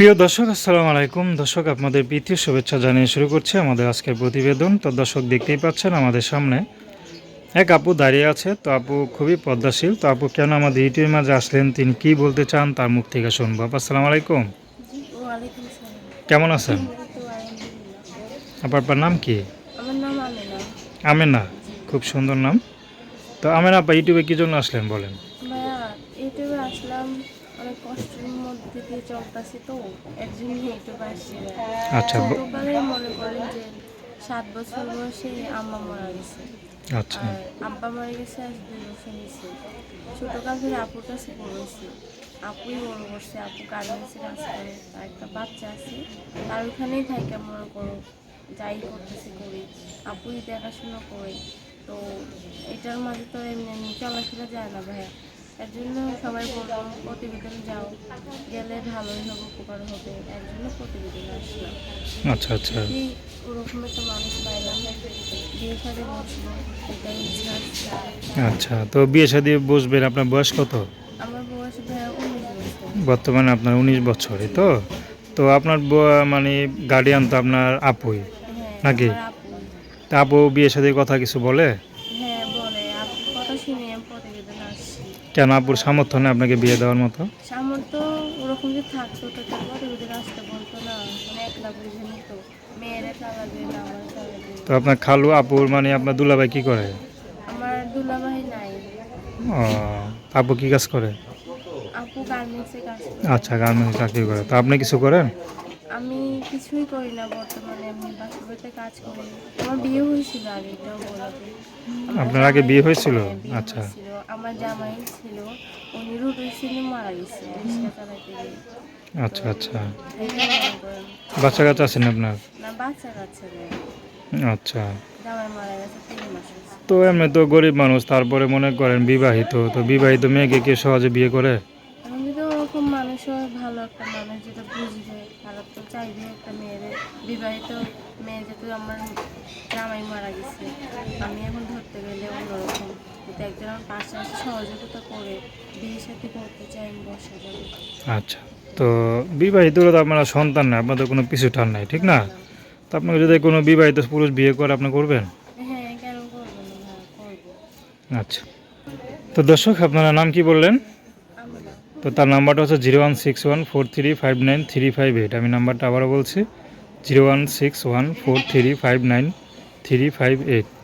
প্রিয় দর্শক আসসালামু আলাইকুম। দর্শক আপনাদের প্রীতীয় শুভেচ্ছা জানিয়ে শুরু করছে আমাদের আজকের প্রতিবেদন। তো দর্শক দেখতেই পাচ্ছেন আমাদের সামনে এক আপু দাঁড়িয়ে আছে। তো আপু খুবই পদ্মাশীল। তো আপু কেন আমাদের ইউটিউবের মাঝে আসলেন? তিনি কি বলতে চান তার মুখ থেকে শুনব। আপু আসসালামু আলাইকুম। কেমন আছেন? আপনার নাম কি? আমেনা। খুব সুন্দর নাম। তো আমেনা আপা ইউটিউবে কী জন্য আসলেন বলেন? ইউটিউবে আসলাম কষ্টের মধ্যে দিয়ে চলতেছি তো এর জন্য ইউটিউবে আসছি আচ্ছা ব- মনে করেন যে সাত বছর বয়সে আম্মা মারা গেছে। আচ্ছা। আর আব্বা মারা গেছে আজ দুই বছর হয়েছে ছোটকাল থেকে আপুর কাছে পড়েছি আপুই বড় করছে আপু গার্মেন্টসে কাজ করে তার একটা বাচ্চা আছে। আর ওখানেই থাকে মনে করো যাই করতেছি করি। আপুই দেখাশোনা করে। তো এটার মাঝে তো এমনি এমনি চলাফেরা যায় না ভাইয়া। এর জন্য সবাই বলব প্রতিবেদন যাও। গেলে ভালোই হবে উপকার হবে। এর জন্য প্রতিবেদন আসলাম। আচ্ছা আচ্ছা। ওরকম একটা মানুষ পাইলাম। বিয়ে সাথে বসবো এটাই ইচ্ছা। আচ্ছা তো বিয়ে শাদী বসবেন আপনার বয়স কত? আমার বয়স বর্তমানে আপনার উনিশ বছরই তো? তো আপনার মানে গার্ডিয়ান তো আপনার আপুই হ্যাঁ নাকি? তা আপু বিয়ে শাদীর কথা কিছু বলে? আসছি। কেন আপুর সামর্থ্য নেই আপনাকে বিয়ে দেওয়ার মতো? সামর্থ্য ওরকম যে থাকতো তো প্রতিবেদন আসতে বলতো না। মানে একলা বুঝে নিত। মেয়েরা চালাবে না আমার চালাবে। তো আপনার খালু আপুর মানে আপনার দুলাভাই কি করে? আমার দুলাভাই নাই। ও আপু কি কাজ করে? আপু গার্মেন্টসে কাজ করে। আচ্ছা গার্মেন্টস চাকরি করে। তো আপনি কিছু করেন? আমি কিছুই করি না বর্তমানে আমি কাজ করি। আমার বিয়ে হয়েছিল আগে এটাও আপনার আগে বিয়ে হয়েছিল? হ্যাঁ, আচ্ছা। আমার জামাই ছিল উনি রুট ছিল মারা গেছে রিক্সা চালাতে গিয়ে। আচ্ছা আচ্ছা। বাচ্চা কাচ্চা আছেন আপনার? না বাচ্চা কাচ্চা নেই। আচ্ছা। জামাই মারা গেছে তিন মাস তো এমনি তো গরিব মানুষ তারপরে মনে করেন বিবাহিত তো বিবাহিত মেয়েকে কে সহজে বিয়ে করে? এখন যদি ওরকম মানুষ হয় ভালো একটা মানুষ যেটা বুঝবে খারাপ তো চাইবে একটা মেয়ের বিবাহিত মেয়ে যেহেতু আমার জামাই মারা গেছে আমি এখন ধরতে গেলে অন্যরকম একজন আমার পাশে সহযোগিতা করে বিয়ে সাথে করতে চাই আমি বসা যাবে আচ্ছা তো বিবাহিত হলে তো আপনার সন্তান নাই আপনাদের কোনো পিছু টান নাই ঠিক না? তো আপনাকে যদি কোনো বিবাহিত পুরুষ বিয়ে করে আপনি করবেন? হ্যাঁ কেন করব না হ্যাঁ করব। আচ্ছা তো দর্শক আপনারা নাম কি বললেন? তো তার নাম্বারটা হচ্ছে zero one six one four three five nine three five eight. আমি নাম্বারটা আবারও বলছি zero one six one four three five nine three five eight.